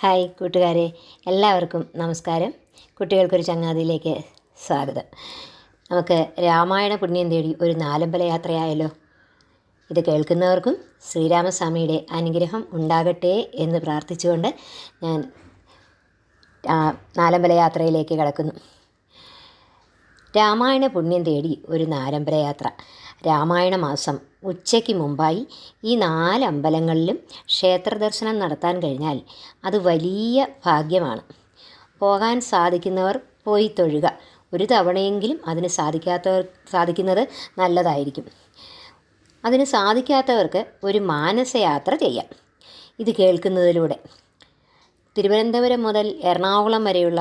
Hi കൂട്ടുകാരെ എല്ലാവർക്കും നമസ്കാരം. കുട്ടികൾക്കൊരു ചങ്ങാതിയിലേക്ക് സ്വാഗതം. നമുക്ക് രാമായണ പുണ്യം തേടി ഒരു നാലമ്പല യാത്രയായല്ലോ. ഇത് കേൾക്കുന്നവർക്കും ശ്രീരാമസ്വാമിയുടെ അനുഗ്രഹം ഉണ്ടാകട്ടെ എന്ന് പ്രാർത്ഥിച്ചുകൊണ്ട് ഞാൻ നാലമ്പല യാത്രയിലേക്ക് കടക്കുന്നു. രാമായണ പുണ്യം തേടി ഒരു നാരമ്പരയാത്ര രാമായണ മാസം ഉച്ചയ്ക്ക് മുമ്പായി ഈ നാല് അമ്പലങ്ങളിലും ക്ഷേത്ര ദർശനം നടത്താൻ കഴിഞ്ഞാൽ അത് വലിയ ഭാഗ്യമാണ്. പോകാൻ സാധിക്കുന്നവർ പോയി തൊഴുക. ഒരു തവണയെങ്കിലും അതിന് സാധിക്കാത്തവർ സാധിക്കുന്നത് നല്ലതായിരിക്കും. അതിന് സാധിക്കാത്തവർക്ക് ഒരു മാനസയാത്ര ചെയ്യാം. ഇത് കേൾക്കുന്നതിലൂടെ. തിരുവനന്തപുരം മുതൽ എറണാകുളം വരെയുള്ള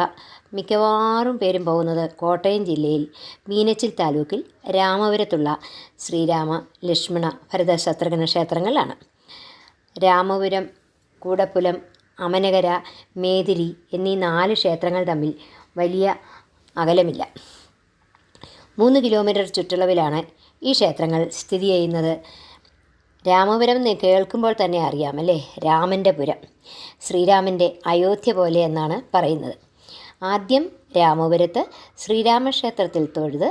മിക്കവാറും പേരും പോകുന്നത് കോട്ടയം ജില്ലയിൽ മീനച്ചിൽ താലൂക്കിൽ രാമപുരത്തുള്ള ശ്രീരാമ ലക്ഷ്മണ ഭരത ശത്രുഘ്ന ക്ഷേത്രങ്ങളിലാണ്. രാമപുരം കൂടപ്പുലം അമനകര മേതിരി എന്നീ നാല് ക്ഷേത്രങ്ങൾ തമ്മിൽ വലിയ അകലമില്ല. മൂന്ന് കിലോമീറ്റർ ചുറ്റളവിലാണ് ഈ ക്ഷേത്രങ്ങൾ സ്ഥിതി ചെയ്യുന്നത്. രാമപുരം കേൾക്കുമ്പോൾ തന്നെ അറിയാം അല്ലേ? രാമന്റെ പുരം. ശ്രീരാമന്റെ അയോധ്യ പോലെ എന്നാണ് പറയുന്നത്. ആദ്യം രാമപുരത്ത് ശ്രീരാമക്ഷേത്രത്തിൽ തൊഴുത്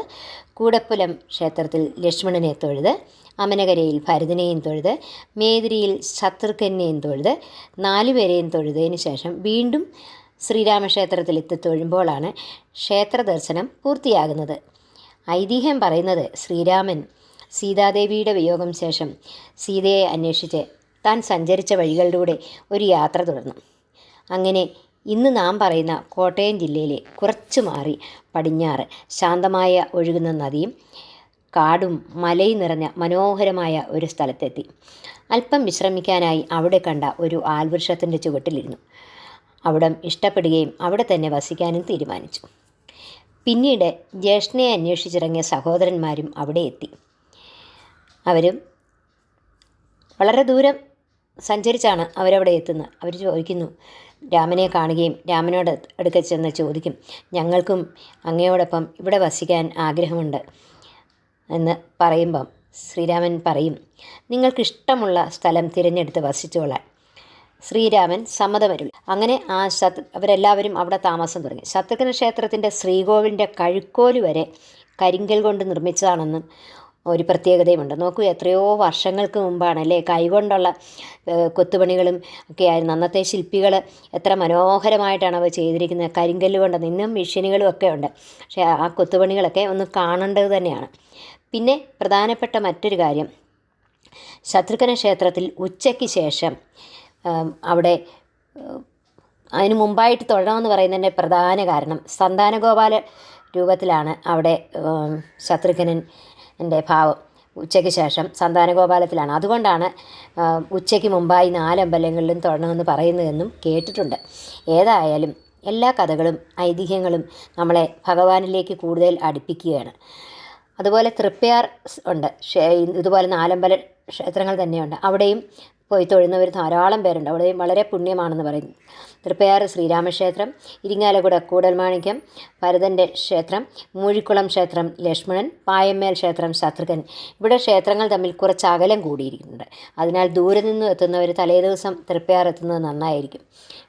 കൂടപ്പുലം ക്ഷേത്രത്തിൽ ലക്ഷ്മണനെ തൊഴുത് അമനകരയിൽ ഭരതനെയും തൊഴുത് മേതിരിയിൽ ശത്രുഘ്നെയും തൊഴുത് നാലുപേരെയും തൊഴുതതിന് ശേഷം വീണ്ടും ശ്രീരാമക്ഷേത്രത്തിൽ എത്തി തൊഴുമ്പോഴാണ് ക്ഷേത്ര ദർശനം പൂർത്തിയാകുന്നത്. ഐതിഹ്യം പറയുന്നത് ശ്രീരാമൻ സീതാദേവിയുടെ വിയോഗം ശേഷം സീതയെ അന്വേഷിച്ച് താൻ സഞ്ചരിച്ച വഴികളിലൂടെ ഒരു യാത്ര തുടർന്നു. അങ്ങനെ ഇന്ന് നാം പറയുന്ന കോട്ടയം ജില്ലയിലെ കുറച്ചു മാറി പടിഞ്ഞാറ് ശാന്തമായ ഒഴുകുന്ന നദിയും കാടും മലയും നിറഞ്ഞ മനോഹരമായ ഒരു സ്ഥലത്തെത്തി. അല്പം വിശ്രമിക്കാനായി അവിടെ കണ്ട ഒരു ആൽവൃക്ഷത്തിന്റെ ചുവട്ടിലിരുന്നു. അവിടം ഇഷ്ടപ്പെടുകയും അവിടെ തന്നെ വസിക്കാനും തീരുമാനിച്ചു. പിന്നീട് ജ്യേഷ്ഠനെ അന്വേഷിച്ചിറങ്ങിയ സഹോദരന്മാരും അവിടെ എത്തി. അവരും വളരെ ദൂരം സഞ്ചരിച്ചാണ് അവരവിടെ എത്തുന്നത്. അവർ ചോദിക്കുന്നു രാമനെ കാണുകയും രാമനോട് അടുക്ക ചെന്ന് ചോദിക്കും ഞങ്ങൾക്കും അങ്ങയോടൊപ്പം ഇവിടെ വസിക്കാൻ ആഗ്രഹമുണ്ട് എന്ന് പറയുമ്പം ശ്രീരാമൻ പറയും നിങ്ങൾക്കിഷ്ടമുള്ള സ്ഥലം തിരഞ്ഞെടുത്ത് വസിച്ചോളാൻ. ശ്രീരാമൻ സമ്മതമരുൾ അങ്ങനെ ആ ശത്രു അവരെല്ലാവരും അവിടെ താമസം തുടങ്ങി. ശത്രുഘ്ന ക്ഷേത്രത്തിന്റെ ശ്രീകോവിലിന്റെ കഴുക്കോൽ വരെ കരിങ്കൽ കൊണ്ട് നിർമ്മിച്ചതാണെന്നും ഒരു പ്രത്യേകതയുമുണ്ട്. നോക്കൂ എത്രയോ വർഷങ്ങൾക്ക് മുമ്പാണ് അല്ലേ? കൈകൊണ്ടുള്ള കൊത്തുപണികളും ഒക്കെ ആയിരുന്നു. അന്നത്തെ ശില്പികൾ എത്ര മനോഹരമായിട്ടാണ് അവ ചെയ്തിരിക്കുന്നത്. കരിങ്കല്ല് കൊണ്ട് ഇന്നും മെഷീനുകളും ഒക്കെ ഉണ്ട്. പക്ഷേ ആ കൊത്തുപണികളൊക്കെ ഒന്ന് കാണേണ്ടത് തന്നെയാണ്. പിന്നെ പ്രധാനപ്പെട്ട മറ്റൊരു കാര്യം. ശത്രുഘ്ന ക്ഷേത്രത്തിൽ ഉച്ചയ്ക്ക് ശേഷം അവിടെ അതിന് മുമ്പായിട്ട് തൊഴണമെന്ന് പറയുന്നതിന്റെ പ്രധാന കാരണം സന്താനഗോപാല രൂപത്തിലാണ് അവിടെ ശത്രുഘ്നൻ എന്റെ ഭാവം ഉച്ചയ്ക്ക് ശേഷം സന്താനഗോപാലത്തിലാണ്. അതുകൊണ്ടാണ് ഉച്ചയ്ക്ക് മുമ്പായി നാലമ്പലങ്ങളിലും തൊഴണമെന്ന് പറയുന്നതെന്നും കേട്ടിട്ടുണ്ട്. ഏതായാലും എല്ലാ കഥകളും ഐതിഹ്യങ്ങളും നമ്മളെ ഭഗവാനിലേക്ക് കൂടുതൽ അടുപ്പിക്കുകയാണ്. അതുപോലെ തൃപ്പയാർ ഉണ്ട്. ഇതുപോലെ നാലമ്പല ക്ഷേത്രങ്ങൾ തന്നെയുണ്ട്. അവിടെയും പോയി തൊഴുന്നവർ ധാരാളം പേരുണ്ട്. അവിടെ വളരെ പുണ്യമാണെന്ന് പറയുന്നു തൃപ്പയാർ ശ്രീരാമക്ഷേത്രം ഇരിങ്ങാലക്കുട കൂടൽമാണിക്യം ഭരതന്റെ ക്ഷേത്രം മൂഴിക്കുളം ക്ഷേത്രം ലക്ഷ്മണൻ പായമ്മേൽ ക്ഷേത്രം ശത്രുഘ്നൻ ഇവിടെ ക്ഷേത്രങ്ങൾ തമ്മിൽ കുറച്ച് അകലം കൂടിയിരിക്കുന്നുണ്ട്. അതിനാൽ ദൂരെ നിന്ന് എത്തുന്നവർ തലേദിവസം തൃപ്പയാർ എത്തുന്നത് നന്നായിരിക്കും.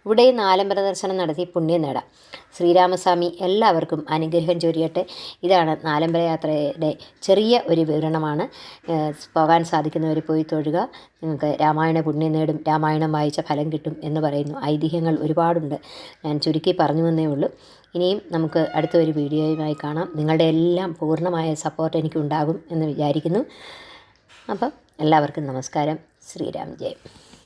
ഇവിടെയും നാലമ്പല ദർശനം നടത്തി പുണ്യം നേടാം. ശ്രീരാമസ്വാമി എല്ലാവർക്കും അനുഗ്രഹം ചൊരിയട്ടെ. ഇതാണ് നാലമ്പല യാത്രയുടെ ചെറിയ ഒരു വിവരണമാണ്. പോകാൻ സാധിക്കുന്നവർ പോയി തൊഴുക. നിങ്ങൾക്ക് രാമായണ പുണ്യം നേടും രാമായണം വായിച്ച ഫലം കിട്ടും എന്ന് പറയുന്നു. ഐതിഹ്യങ്ങൾ ഒരുപാടുണ്ട്. ഞാൻ ചുരുക്കി പറഞ്ഞു എന്നേ ഉള്ളൂ. ഇനിയും നമുക്ക് അടുത്ത ഒരു വീഡിയോയുമായി കാണാം. നിങ്ങളുടെ എല്ലാം പൂർണമായ സപ്പോർട്ട് എനിക്ക് ഉണ്ടാകും എന്ന് വിചാരിക്കുന്നു. അപ്പം എല്ലാവർക്കും നമസ്കാരം. ശ്രീരാം ജയം.